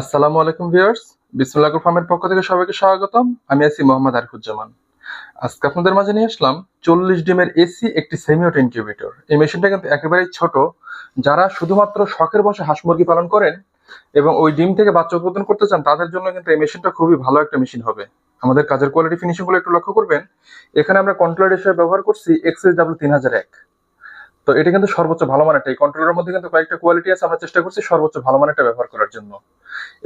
আসসালামু আলাইকুম ভিউয়ার্স, বিসমুল্লাহ ফার্মের পক্ষ থেকে সবাইকে স্বাগতম। আমি আছি মোহাম্মদ আরিফুজ্জামান। আজকে আপনাদের মাঝে নিয়ে আসলাম চল্লিশ ডিমের এসি, একটি সেমিওট ইনকিউবেটর। এই মেশিনটা কিন্তু একেবারেই ছোট। যারা শুধুমাত্র শখের বসে হাঁস মুরগি পালন করেন এবং ওই ডিম থেকে বাচ্চা উৎপাদন করতে চান, তাদের জন্য কিন্তু এই মেশিনটা খুবই ভালো একটা মেশিন হবে। আমাদের কাজের কোয়ালিটি ফিনিশিংগুলো একটু লক্ষ্য করবেন। এখানে আমরা কন্ট্রোলার হিসেবে ব্যবহার করছি এক্সএস ডাব্লিউ তিন হাজার এক। তো এটা কিন্তু সর্বোচ্চ ভালো মানেরটা এই কন্ট্রোলারের মধ্যে কিন্তু কয়েকটা কোয়ালিটি আছে, আমরা চেষ্টা করছি সর্বোচ্চ ভালো মানেরটা ব্যবহার করার জন্য।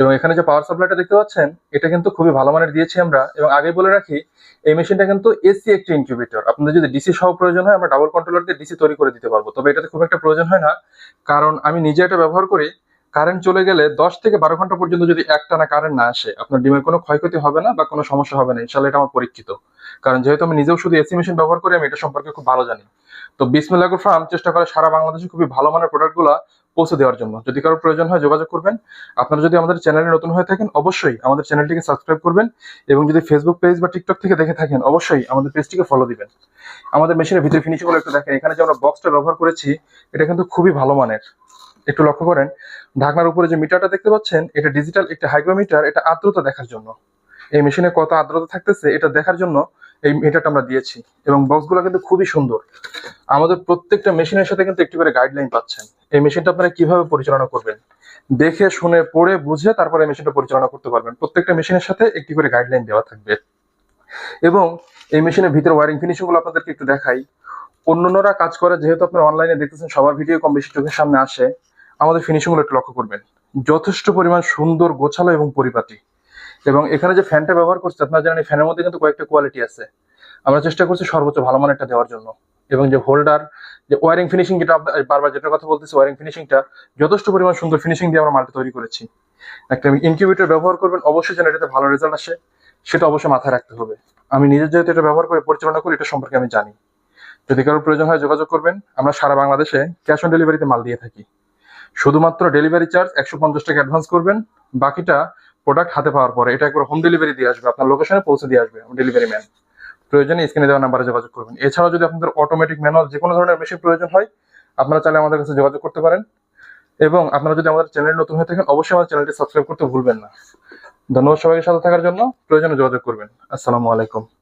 এবং এখানে যে পাওয়ার সাপ্লাইটা দেখতে পাচ্ছেন, এটা কিন্তু খুবই ভালো মানের দিয়েছি আমরা। এবং আগে বলে রাখি, এই মেশিনটা কিন্তু এসি একটি ইনকিউবেটর আপনাদের যদি ডিসি সহ প্রয়োজন হয়, আমরা ডাবল কন্ট্রোলার দিয়ে ডিসি তৈরি করে দিতে পারব। তবে এটাতে খুব একটা প্রয়োজন হয় না, কারণ আমি নিজে এটা ব্যবহার করি কারেন্ট চলে গেলে দশ থেকে বারো ঘণ্টা পর্যন্ত যদি একটানা কারেন্ট না আসে, আপনার ডিমের কোনো ক্ষয়ক্ষতি হবে না বা কোনো সমস্যা হবে না। ইনশাল্লাহ এটা আমার পরীক্ষিত। কারণ যেহেতু আমি নিজেও শুধু এসি মেশিন ব্যবহার করি, আমি এটা সম্পর্কে খুব ভালো জানি। তো বিসমিল্লাহ ফার্ম চেষ্টা করে সারা বাংলাদেশে খুবই ভালো মানের প্রোডাক্টগুলো পৌঁছে দেওয়ার জন্য। যদি কারও প্রয়োজন হয় যোগাযোগ করবেন। আপনারা যদি আমাদের চ্যানেলে নতুন হয়ে থাকেন, অবশ্যই আমাদের চ্যানেলটিকে সাবস্ক্রাইব করবেন এবং যদি ফেসবুক পেজ বা টিকটক থেকে দেখে থাকেন, অবশ্যই আমাদের পেজটিকে ফলো দিবেন। আমাদের মেশিনের ভিতরে ফিনিশিংগুলো একটু দেখেন। এখানে যে আমরা বক্সটা ব্যবহার করেছি, এটা কিন্তু খুবই ভালো মানের। একটু লক্ষ্য করেন, ঢাকনার উপরে যে মিটারটা দেখতে পাচ্ছেন, এটা ডিজিটাল একটা হাইগ্রোমিটার এটা আর্দ্রতা দেখার জন্য। এই মেশিনে কত আর্দ্রতা থাকতেছে, এটা দেখার জন্য এই মিটারটা আমরা দিয়েছি এবং বক্সগুলো কিন্তু খুবই সুন্দর। আমাদের প্রত্যেকটা মেশিনের সাথে কিন্তু একটি করে গাইডলাইন পাচ্ছেন। এই মেশিনটা আপনারা কীভাবে পরিচালনা করবেন? দেখে, শুনে, পড়ে, বুঝে তারপরে মেশিনটা পরিচালনা করতে পারবেন। প্রত্যেকটা মেশিনের সাথে একটি করে গাইডলাইন দেওয়া থাকবে। এবং এই মেশিনের ভিতরে ওয়ারিং ফিনিশিংগুলো আপনাদেরকে একটু দেখাই। অন্যান্যরা কাজ করে, যেহেতু আপনারা অনলাইনে দেখতেছেন, সবার ভিডিও কম বেশি চোখের সামনে আসে। আমাদের ফিনিশিংগুলো একটু লক্ষ্য করবেন। যথেষ্ট পরিমাণ সুন্দর, গোছালো এবং পরিপাটি। এবং এখানে যে ফ্যানটা ব্যবহার করছে, আপনারা জানেন ফ্যানের মধ্যে কিন্তু কয়েকটা কোয়ালিটি আছে। আমরা চেষ্টা করছি সর্বোচ্চ ভালো মানেরটা দেওয়ার জন্য। এবং যে হোল্ডার যে ওয়ারিং ফিনিশিং যেটা বারবার যেটা কথা বলতেছি ওয়ারিং ফিনিশিংটা যথেষ্ট পরিমাণ সুন্দর ফিনিশিং দিয়ে আমরা মালটা তৈরি করেছি। একটা ইনকিউবেটর ব্যবহার করবেন, অবশ্যই যেন এটাতে ভালো রেজাল্ট আসে, সেটা অবশ্যই মাথায় রাখতে হবে। আমি নিজের যেহেতু এটা ব্যবহার করে পরিচালনা করি, এটা সম্পর্কে আমি জানি। যদি কারোর প্রয়োজন হয় যোগাযোগ করবেন, আমরা সারা বাংলাদেশে ক্যাশ অন ডেলিভারিতে মাল দিয়ে থাকি। শুধুমাত্র ডেলিভারি চার্জ একশো পঞ্চাশ টাকা অ্যাডভান্স করবেন, বাকিটা প্রোডাক্ট হাতে পাওয়ার পরে, এটা একবার হোম ডেলিভারি দিয়ে আসবে, আপনার লোকেশনে পৌঁছে দিয়ে আসবে ডেলিভারি ম্যান প্রয়োজনে স্ক্রিনে দেওয়া নাম্বারে যোগাযোগ করবেন। এছাড়াও যদি আপনাদের অটোমেটিক ম্যানুয়াল যে কোনো ধরনের মেশিন প্রয়োজন হয়, আপনারা চাইলে আমাদের কাছে যোগাযোগ করতে পারেন। এবং আপনারা যদি আমাদের চ্যানেল নতুন হয়ে থাকেন, অবশ্যই আমাদের চ্যানেলটি সাবস্ক্রাইব করতে ভুলবেন না। ধন্যবাদ সবাইকে সাথে থাকার জন্য। প্রয়োজনে যোগাযোগ করবেন। আসসালামু আলাইকুম।